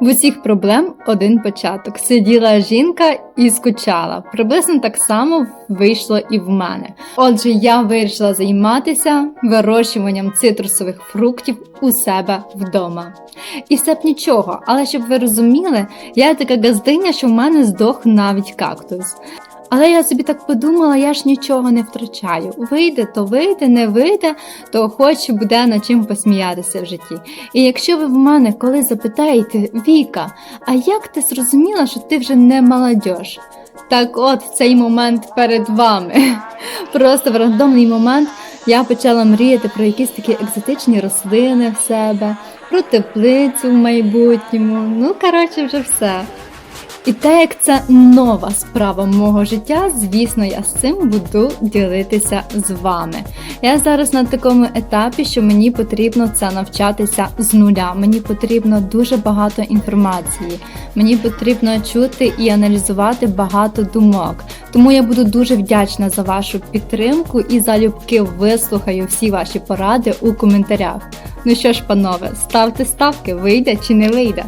В усіх проблем один початок. Сиділа жінка і скучала. Приблизно так само вийшло і в мене. Отже, я вирішила займатися вирощуванням цитрусових фруктів у себе вдома. І все б нічого, але щоб ви розуміли, я така газдиня, що в мене здох навіть кактус. Але я собі так подумала, я ж нічого не втрачаю. Вийде, то вийде, не вийде, то хоч буде над чим посміятися в житті. І якщо ви в мене коли запитаєте, Віка, а як ти зрозуміла, що ти вже не молодь? Так от цей момент перед вами. Просто в рандомний момент я почала мріяти про якісь такі екзотичні рослини в себе, про теплицю в майбутньому. Ну, коротше, вже все. І те, як це нова справа мого життя, звісно, я з цим буду ділитися з вами. Я зараз на такому етапі, що мені потрібно це навчатися з нуля. Мені потрібно дуже багато інформації. Мені потрібно чути і аналізувати багато думок. Тому я буду дуже вдячна за вашу підтримку і залюбки вислухаю всі ваші поради у коментарях. Ну що ж, панове, ставте ставки, вийде чи не вийде.